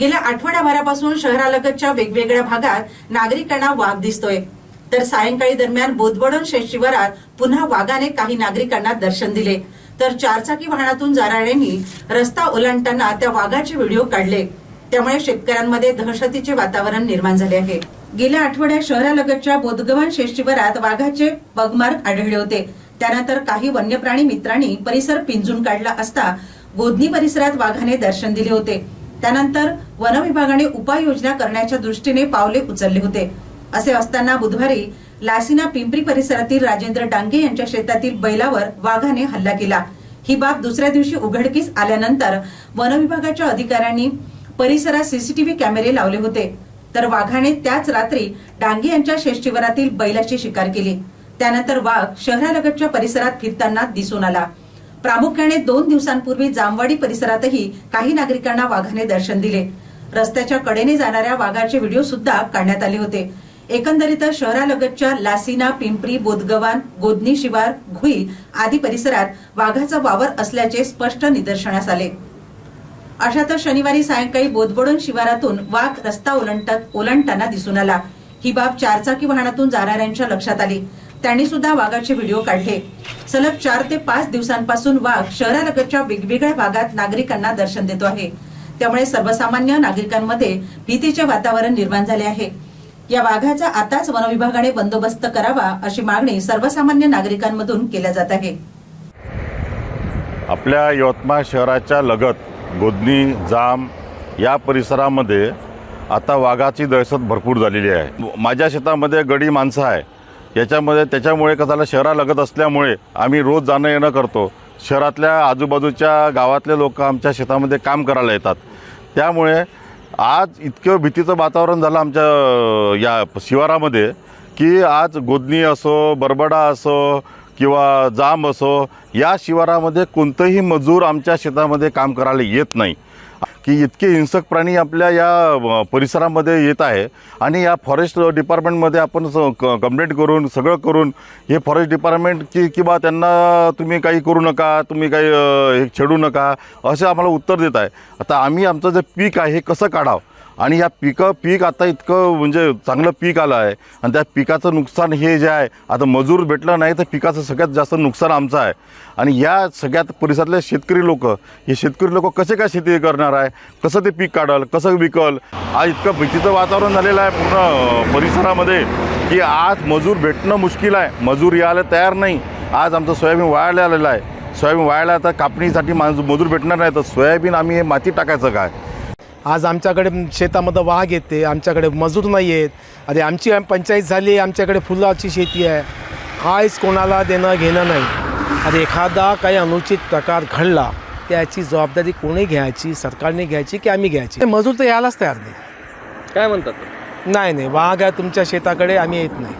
गेल्या आठवड्याभरापासून शहरालगतच्या वेगवेगळ्या भागात नागरिकांना वाघ दिसतोय. तर सायंकाळी दरम्यान बोदबडण शिवारात पुन्हा वाघाने काही नागरिकांना दर्शन दिले. तर चारचाकी वाहनातून जाणाऱ्यांनी रस्ता ओलांडताना त्या वाघाचे व्हिडिओ काढले. त्यामुळे शेतकऱ्यांमध्ये दहशतीचे वातावरण निर्माण झाले आहे. गेल्या आठवड्यात शहरालगतच्या बोधगवन शेष्टीवरात वाघाचे पगमार्ग आढळले होते. त्यानंतर काही वन्यप्राणी मित्रांनी परिसर पिंजून काढला असता गोधनी परिसरात वाघाने दर्शन दिले होते. त्यानंतर वनविभागाने उपाययोजना करण्याच्या दृष्टीने पावले उचलले होते. असे असताना बुधवारी लासिना पिंपरी परिसरातील राजेंद्र डांगे यांच्या शेतातील बैलावर वाघाने हल्ला केला. ही बाब दुसऱ्या दिवशी उघडकीस आल्यानंतर वनविभागाच्या अधिकाऱ्यांनी परिसरात सीसीटीव्ही कॅमेरे लावले होते. तर वाघाने त्याच रात्री डांगे यांच्या शेष्टीवरातील बैलाची शिकार केली. त्यानंतर वाघ शहरालगतच्या परिसरात फिरताना दिसून आला. प्रामुख्याने दोन दिवसांपूर्वी जामवाडी परिसरातही काही नागरिकांना वाघाने दर्शन दिले. रस्त्याच्या कडेने जाणाऱ्या वाघाचे व्हिडिओ सुद्धा काढण्यात आले होते. एकंदरीतच शहरालगतच्या लासिना पिंपरी बोदगवान गोदनी शिवार घुई आदी परिसरात वाघाचा वावर असल्याचे स्पष्ट निदर्शनास आले. अशातच शनिवारी सायंकाळी बोधबडून शिवारातून वाघ रस्ता ओलांडत ओलांडताना दिसून आला. ही बाब चारचाकी वाहनातून जाणाऱ्यांच्या लक्षात आली. त्यांनी सुद्धा वाघाचे व्हिडिओ काढले. सलग चार ते पाच दिवसांपासून वाघ शहरालगतच्या वेगवेगळ्या भागात नागरिकांना दर्शन देतो आहे. त्यामुळे सर्वसामान्य नागरिकांमध्ये भीतीचे वातावरण निर्माण झाले आहे. या वाघाचा आताच वनविभागाने बंदोबस्त करावा अशी मागणी सर्वसामान्य नागरिकांमधून केल्या जात आहे. आपल्या यवतमाळ शहराच्या लगत गोदनी जाम या परिसरामध्ये आता वाघाची दहशत भरपूर झालेली आहे. माझ्या शेतामध्ये गडी माणसं आहे. याच्यामध्ये त्याच्यामुळे कसाला शहरालगत असल्यामुळे आम्ही रोज जाणं येणं करतो. शहरातल्या आजूबाजूच्या गावातले लोक आमच्या शेतामध्ये काम करायला येतात. त्यामुळे आज इतकं भीतीचं वातावरण झालं आमच्या या शिवारामध्ये की आज गोदनी असो बरबडा असो किंवा जांब असो या शिवारामध्ये कोणतंही मजूर आमच्या शेतामध्ये काम करायला येत नाही. की इतके हिंसक प्राणी आपल्या या परिसरामध्ये येत आहे आणि या फॉरेस्ट डिपार्टमेंटमध्ये आपण स- कंप्लेंट करून सगळं करून हे फॉरेस्ट डिपार्टमेंट की किंवा त्यांना तुम्ही काही करू नका तुम्ही काही हे छेडू नका असं आम्हाला उत्तर देत आहे. आता आम्ही आमचं जे पीक आहे हे कसं काढावं? आणि या पिकं पीक आता इतकं म्हणजे चांगलं पीक आलं आहे. आणि त्या पिकाचं नुकसान हे जे आहे आता मजूर भेटलं नाही तर पिकाचं सगळ्यात जास्त नुकसान आमचं आहे. आणि या सगळ्यात परिसरातले शेतकरी लोक हे शेतकरी लोक कसे काय शेती करणार आहे? कसं ते पीक काढल? कसं विकल? आज इतकं भीतीचं वातावरण झालेलं आहे पूर्ण परिसरामध्ये की आज मजूर भेटणं मुश्किल आहे. मजूर यायला तयार नाही. आज आमचं सोयाबीन वाळायला आलेलं आहे. सोयाबीन वाळायला आता कापणीसाठी माणूस मजूर भेटणार नाही तर सोयाबीन आम्ही हे माती टाकायचं काय? आज आमच्याकडे शेतामध्ये वाघ येते आमच्याकडे मजूर नाही आहेत. अरे आमची आम- पंचायत झाली आमच्याकडे फुलाची शेती आहे. काहीच कोणाला देणं घेणं नाही. अरे एखादा काही अनुचित प्रकार घडला त्याची जबाबदारी कोणी घ्यायची सरकारने घ्यायची की आम्ही घ्यायची? मजूर तर यायलाच तयार नाही. काय म्हणतात? नाही नाही. वाघ आहे तुमच्या शेताकडे आम्ही येत नाही.